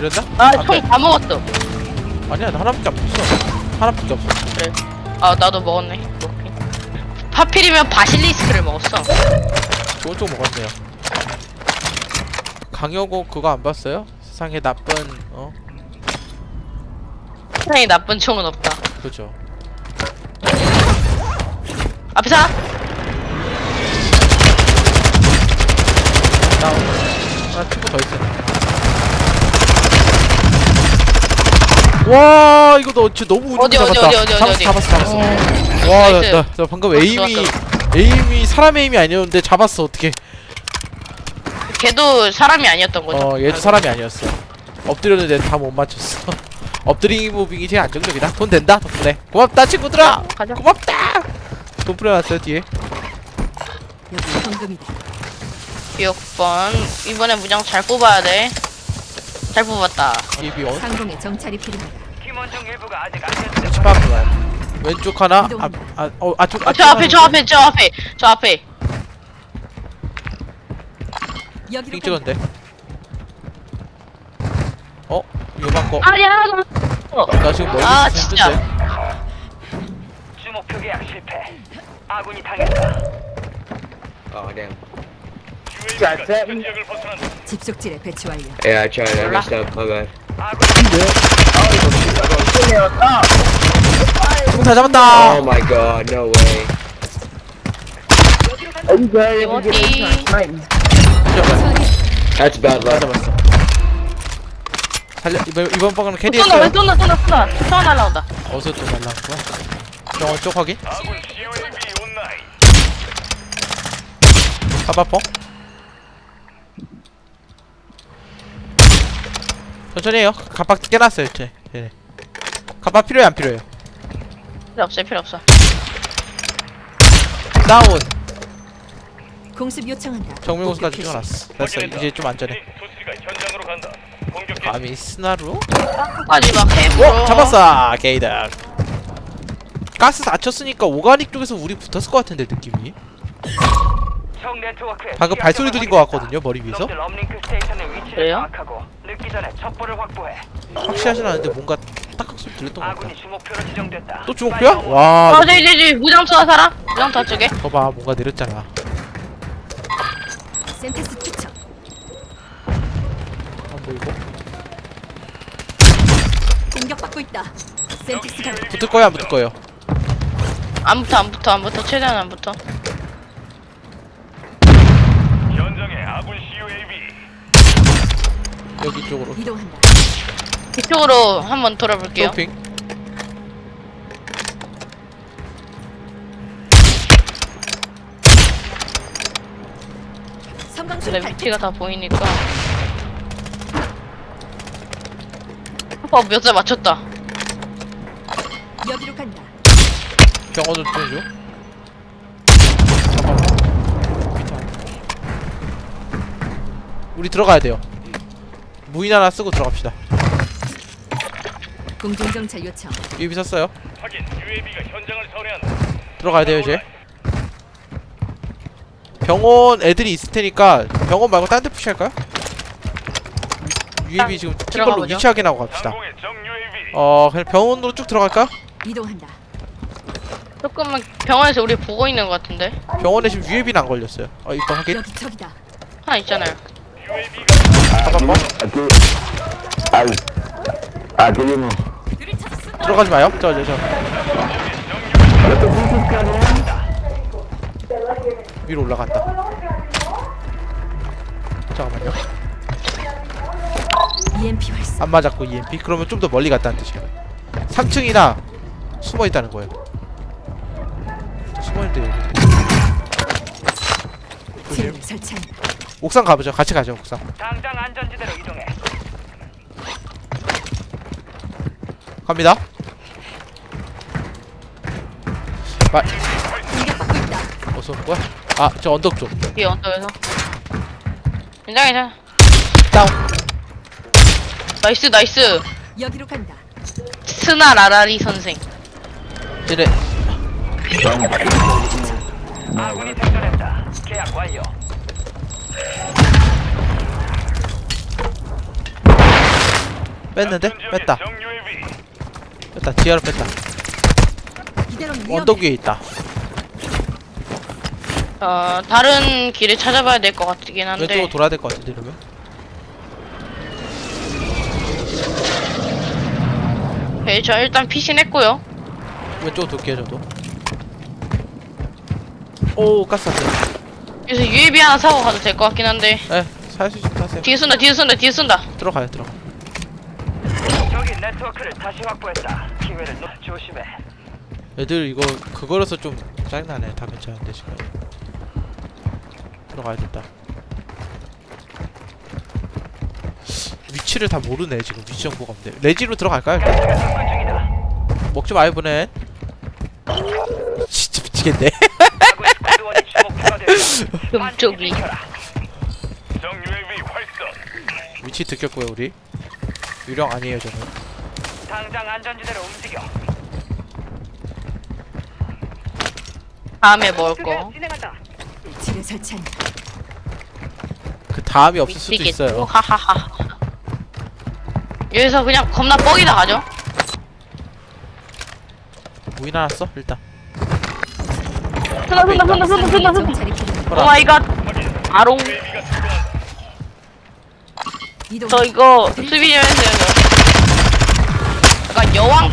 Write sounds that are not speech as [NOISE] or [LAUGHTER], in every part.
내렸나? 나 총 다 먹었어. 아니야 나 하나밖에 없어 하나밖에 없어 그래. 아 나도 먹었네. 하필이면 바실리스크를 먹었어. 쪽 먹었네요 강여고 그거 안 봤어요? 세상에 나쁜 어? 세상에 나쁜 총은 없다. 그죠 앞에 사. 다운 하나 친구 더 있어 와 이거 너 진짜 너무 운이 어디, 어디, 잡았다 어디, 어디, 잡았어. 잡았어 잡았어 어, 와, 나이스. 나, 방금 좋았어, 에임이. 에임이 사람 에임이 아니었는데 잡았어 어떻게? 걔도 사람이 아니었던 거죠. 어, 얘도 사람이 아니었어. 엎드렸는데 다 못 맞췄어. [LAUGHS] 엎드링 무빙이 제일 안정적이다. 돈 된다 덕분에. 고맙다 친구들아. 가자. 고맙다. 돈 뿌려놨어요 뒤에. 현금이다. 6번. 이번에 무장 잘 뽑아야 돼. 잘 뽑았다. 예비 원. 상공의 정찰이 필요하다. 팀원 중 일부가 아직 안 됐습니다. 치밥 왼쪽 하나. 아, 아, 어, 아쪽. 어, 저 앞에 저 앞에 저 앞에 저 앞에. 여기로 간다. 찍었는데. 어? 요방 거. 아니야. 어. 나 지금 멀리 아, 있을 진짜. 텐데. 주목표 계약 실패. 아군이 당했다. Damn. UAV 벗어난다. 집속질에 배치 완료. Yeah, I tried. I messed up. My bad. 총다 잡았다. Oh my god, no way. 이모티. That's bad 다 luck. 잡았어. 살려 이번 이번 방은 캐리했어요. 왜 쏜다 쏜다 쏜다. 쏜 날라온다. 어서 또 날라왔구나. 병원 쪽 확인. 아군 COAV 온라인. 가바퍼. 천천히 해요. 갑박 깨놨어요, 제. 네. 갑박 필요해, 안 필요해요? 필요 없어 필요 없어. 다운. 공습 요청한다. 정명호수까지 목표 찍어놨어. 됐어, 이제 좀 안전해. 토스가 현장으로 간다. 공격 감히 스나로? 끝까지 막 해보러. 어, 잡았어, 게이득. 가스 다 쳤으니까 오가닉 쪽에서 우리 붙었을 것 같은데 느낌이. 적 네트워크에 방금 발소리 들린 것 같거든요, 머리 위에서. 놈들 업링크 스테이션의 위치를 그래요? 파악하고 늦기 전에 첩보를 확보해. 확실하진 않은데 뭔가 딱딱 소리 들렸던 것 같아. 아군이 주목표로 지정됐다. 또 주목표야? 파이어 와, 아 저기 저기 저기 무장 투하 사람? 무장 투하 쪽에. 저봐, 뭔가 내렸잖아. 센테스 투척. 안 보이고. 공격받고 있다. 센테스 간 붙을 거야, 안 붙을 거예요? 안 붙어 안 붙어 안 붙어 최대한 안 붙어. 현장에 아군 COAV. 여기 쪽으로. 이동한다. 이쪽으로 한번 돌아볼게요. 쇼핑. 섬광수 내탈 위치가 다 보이니까. 어, 몇자 맞췄다. 여기로 간다. 병원 좀 보내줘. 잠깐만. 우리 들어가야 돼요. 무인 하나 쓰고 들어갑시다. 공중 정찰 요청. 유비 샀어요. 확인. UAV가 현장을 선회한다. 들어가야 돼요 이제. 병원 애들이 있을 테니까 병원 말고 딴 데 푸시할까요? UAV 지금 킨 걸로 들어가보죠. 위치 확인하고 갑시다. UAV. 어 그냥 병원으로 쭉 들어갈까? 이동한다. 조금만 병원에서 우리 보고 있는 것 같은데. 병원에 지금 UAV는 안 걸렸어요. 어 이거 확인. 여기 적이다. 하나 있잖아요. UAV가 잠깐만. Aquí. Aquí mismo. 들어가지 마요. 저 저 저. 위로 올라간다. 잠깐만요. EMP 활성. 안 맞았고 EMP 그러면 좀 더 멀리 갔다는 뜻이에요 3층이나 숨어 있다는 거예요 숨어 있는데 여기 설치한다. 옥상 가보죠 같이 가죠 옥상 당장 안전지대로 이동해. 갑니다 공격받고 있다. 어서 온 거야? 아 저 언덕 쪽 뒤에 언덕에서. 괜찮아 괜찮아. 다운 나이스 나이스. 여기로 간다. 스나 라라리 선생. 쟤네 아군이 생존했다. 계약 완료. 뺐는데? 뺐다. 뺐다. 지하로 뺐다. 언덕 위에 있다. 어 다른 길을 찾아봐야 될 것 같긴 한데. 왼쪽으로 돌아야 될 것 같은데 이러면? 오케이 저 일단 피신했고요. 왼쪽으로 돌게요 저도. 오 가스한테 그래서 UAV 하나 사고 가도 될 것 같긴 한데. 에살 수 있으면 타세요. 뒤에 쏜다 뒤에 쏜다 뒤에 쏜다. 들어가요 들어가 네트워크를 다시 확보했다. 기회를 놓 조심해. 애들 이거 그거라서 좀 짜증나네. 다 괜찮은데 지금. 들어가야겠다. 위치를 다 모르네 지금. 위치 정보가 없네. 레지로 들어갈까요 일단? 접근 중이다. 먹지 마요 보내 진짜 미치겠네. 아군 스쿼드원이 UAV 활성. 위치 들켰고요 우리. 유령 아니에요 저는 당장 안전지대로 움직여. 다음에 먹을 거 진행한다. 지뢰 설치한다. 그 다음이 없을 수도 미치겠고 있어요 하하하 여기서 그냥 겁나 뻑이다 가죠 무인 하나 써 일단 쏜다 쏜다 쏜다 쏜다 쏜다 쏜다 정찰이 필요해. 허라. 오마이 갓 아롱. 이동. 저 이거 수비 좀 해주세요 여왕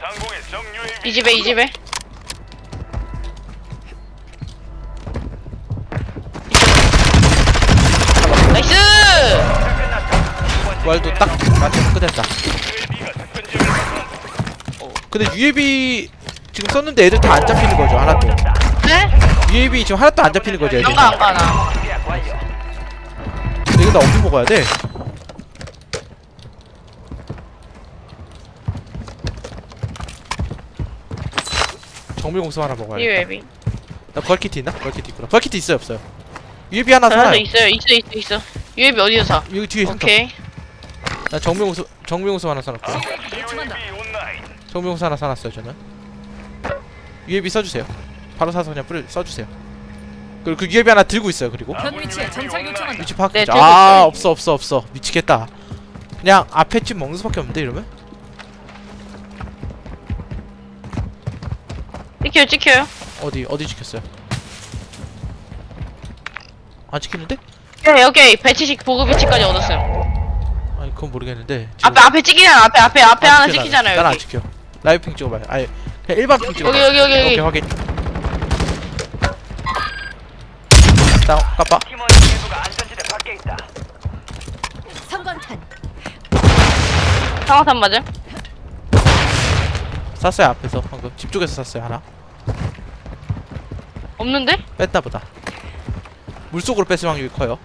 상공의 적 UAV. 이 집에 이 집에 나이스. 부활도 딱 맞춰서 끝냈다 UAV가 접근한다. 근데 UAV 지금 썼는데 애들 다 안 잡히는 거죠 하나도 네? UAV 지금 하나도 안 잡히는 거죠 애들 연가 안 가나. 이거 나 어디 먹어야 돼? 정밀공수 하나 먹어야 돼. UAV 나 부활키트 있나? 부활키트 있구나. 부활키트 있어요, 없어요? UAV 하나 하나 사요. 있어요 있어 있어 있어 UAV 어디서 사? 여기 뒤에 있어. 오케이 나 정밀공수 정밀공수 하나 사놨고. 정밀공수 하나 사놨어요, 저는. UAV 써주세요. 바로 사서 그냥 뿌려 써주세요. 그리고 그 UAV 하나 들고 있어요. 그리고 현 위치에 정찰 요청한다. 위치 파악. 네, 네, 들고 아 있어요. 없어 없어 없어 미치겠다. 그냥 앞에 집 먹는 수밖에 없는데 이러면? 찍혀요 찍혀요 어디 어디 지켰어요? 안 지키는데? 오케이 오케이 배치식 보급 위치까지 얻었어요 아니 그건 모르겠는데. 지금 앞에 앞에 찍히잖아 앞에 앞에 앞에 안 하나 찍히잖아요 난안 여기 지켜. 라이브 핑 찍어봐요. 아니 그냥 일반 핑 찍어봐. 여기 여기 여기 오케이 여기 확인. 다운 까빠. 팀원 일부가 안전지대 밖에 있다. 선거탄. 상황탄 맞음 쐈어요 앞에서 방금 집 쪽에서 쐈어요 하나. 없는데? 뺐다 보다. 물 속으로 뺐을 확률이 커요.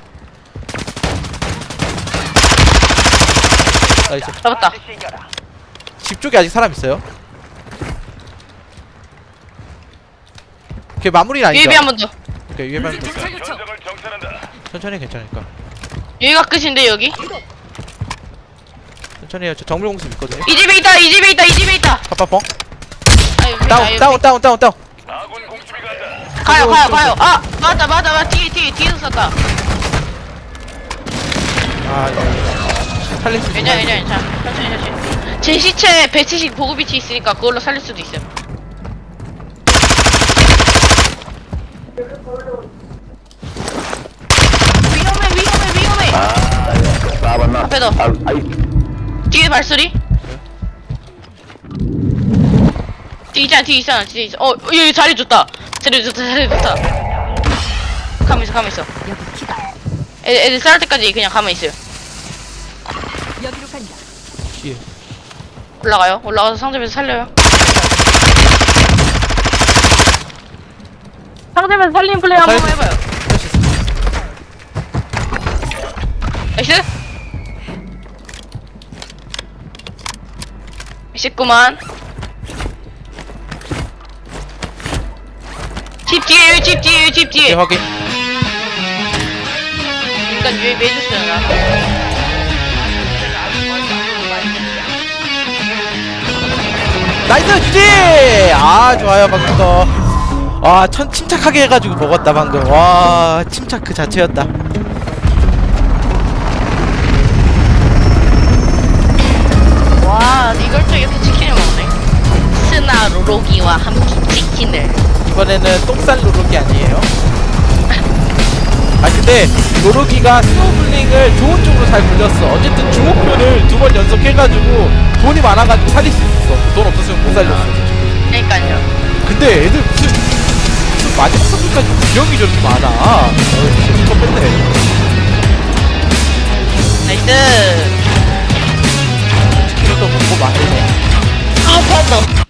나이스. 잡았다. 집 쪽에 아직 사람 있어요. 오케이 마무리는 아니죠. UAV 한번 더 오케이 됐어. 정찰 요청. 전적을 정찰한다. 천천히 괜찮으니까. 여기가 끝인데 여기 천천히 해요. 저 정밀공수 있거든요. 이 집에 있다 이 집에 있다 이 집에 있다. 아유, 다운 다운 다운 다운 다운. 가요 가요 가요. 아 맞다 맞다 맞다. 뒤에 뒤에 뒤에서 쐈다. 아 예. 살릴 수 있어. 괜찮아 괜찮아 괜찮아. 천천히 천천히 제 시체 배치식 보급 위치 있으니까 그걸로 살릴 수도 있어요. 위험해 위험해 위험해. Laban na. 앞에 더 Ay, ay, 뒤에 발소리? 뒤에 있잖아 뒤에 있잖아 뒤에 있어. 어 여기 자리 좋다 자리 좋다 가만 있어 가만 있어 여기 키다. 애들, 애들 쌀 때까지 그냥 가만히 있어요 여기로 간다. 뒤에. 올라가요 올라가서 상점에서 살려요 상점에서 살리는 플레이 한 번 살릴 수 해봐요 할수 있어. 나이스 맛있구만 집 뒤에 집 뒤에 집 뒤에. 예, 확인. 일단 유입 해줬어요 나이스 주지! 아 좋아요 방금 거. 아 천, 침착하게 해가지고 먹었다 방금. 와 침착 그 자체였다. 와 이걸 또 이렇게 치킨을 먹네. 스나 로로기와 함께 치킨을. 이번에는 똥쌀 노르기 아니에요? 아 근데 노르기가 스노블링을 좋은 쪽으로 잘 굴렸어 어쨌든 주목표를 두 번 연속 해가지고 돈이 많아가지고 살릴 수 있었어 돈 없었으면 못 살렸어 그러니까요. 근데 애들 무슨 무슨 마지막 선수까지 구경이 저렇게 많아 어 진짜 뺐네 나이스. 치킨도 먹고 말이네 아, 맞다.